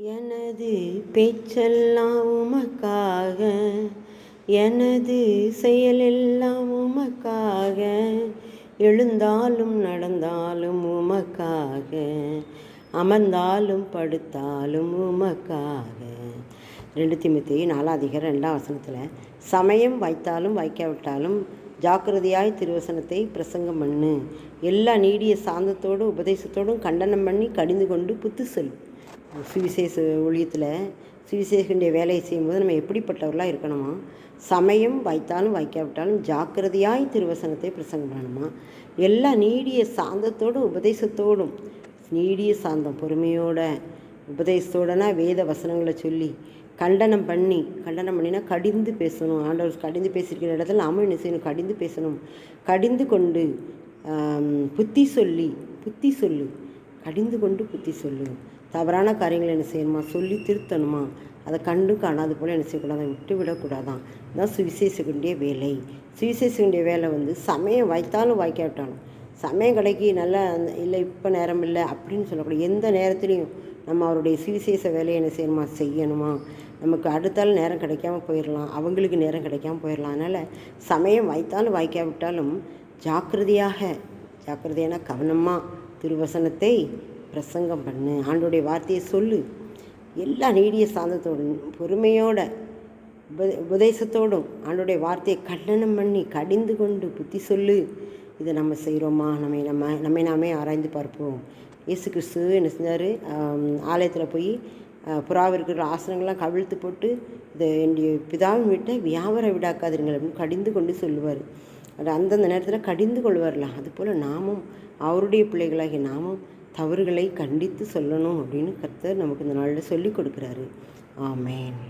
எனது பேச்செல்லாம் உமக்காக எனது செயலெல்லாம் உமக்காக எழுந்தாலும் நடந்தாலும் உமக்காக அமர்ந்தாலும் படுத்தாலும் உமக்காக. ரெண்டு திமுத்தி நாலாதிகாரம் ரெண்டாம் வசனத்தில் சமயம் வைத்தாலும் வைக்காவிட்டாலும் ஜாக்கிரதையாய் திருவசனத்தை பிரசங்கம் பண்ணு. எல்லா நீடிய சாந்தத்தோடும் உபதேசத்தோடும் கண்டனம் பண்ணி கடிந்து கொண்டு புத்து சொல். சுவிசேஷ ஒழியத்தில் சுவிசேஷனுடைய வேலையை செய்யும்போது நம்ம எப்படிப்பட்டவர்களாக இருக்கணுமா? சமயம் வைத்தாலும் வைக்காவிட்டாலும் ஜாக்கிரதையாய் திருவசனத்தை பிரசங்கம் பண்ணணுமா? எல்லா நீடிய சாந்தத்தோடும் உபதேசத்தோடும் நீடிய சாந்தம் பொறுமையோட உபதேசத்தோடனா வேத வசனங்களை சொல்லி கண்டனம் பண்ணி கண்டனம் பண்ணினா கடிந்து பேசணும். ஆண்டவர் கடிந்து பேசியிருக்கிற இடத்துல நாமும் என்ன செய்யணும்? கடிந்து பேசணும். கடிந்து கொண்டு புத்தி சொல்லி புத்தி சொல்லு. கடிந்து கொண்டு புத்தி சொல்லு. தவறான காரியங்களை என்ன செய்யணுமா? சொல்லி திருத்தணுமா? அதை கண்டு காணாது போல் என்ன செய்யக்கூடாது? விட்டு விடக்கூடாதான் இதுதான் சுவிசேஷகுண்டிய வேலை. சுவிசேஷகுண்டிய வேலை வந்து சமயம் வைத்தாலும் வாய்க்காவிட்டாலும் சமயம் கடைக்கு நல்லா இல்லை இப்போ நேரம் இல்லை அப்படின்னு சொல்லக்கூடாது. எந்த நேரத்துலையும் நம்ம அவருடைய சுவிசேஷ வேலையை என்ன செய்யணுமா? செய்யணுமா? நமக்கு அடுத்தாலும் நேரம் கிடைக்காம போயிடலாம் அவங்களுக்கு நேரம் கிடைக்காம போயிடலாம் அதனால் சமயம் வாய்த்தாலும் வாய்க்காவிட்டாலும் ஜாக்கிரதையாக ஜாக்கிரதையான கவனமாக திருவசனத்தை பிரசங்கம் பண்ணு. ஆண்டோடைய வார்த்தையை சொல்லு. எல்லா நீடிய சாந்தத்தோடும் பொறுமையோட உப உபதேசத்தோடும் ஆண்டோடைய வார்த்தையை கண்டனம் பண்ணி கடிந்து கொண்டு புத்தி சொல்லு. இதை நம்ம செய்கிறோமா நம்ம நம்ம நம்மை நாமே ஆராய்ந்து பார்ப்போம். இயேசு கிறிஸ்து என்ன செஞ்சார்? ஆலயத்தில் போய் புறாவில் இருக்கிற ஆசனங்கள்லாம் கவிழ்த்து போட்டு இதை என்னுடைய பிதாவின் வீட்டை வியாபார விடாக்காதீர்கள் அப்படின்னு கடிந்து கொண்டு சொல்லுவார். அது அந்தந்த நேரத்தில் கடிந்து கொள்வார்லாம் அதுபோல் நாமும் அவருடைய பிள்ளைகளாகிய நாமும் தவறுகளை கண்டித்து சொல்லணும் அப்படின்னு கர்த்தர் நமக்கு இந்த நாளில் சொல்லி கொடுக்குறாரு. ஆமேன்.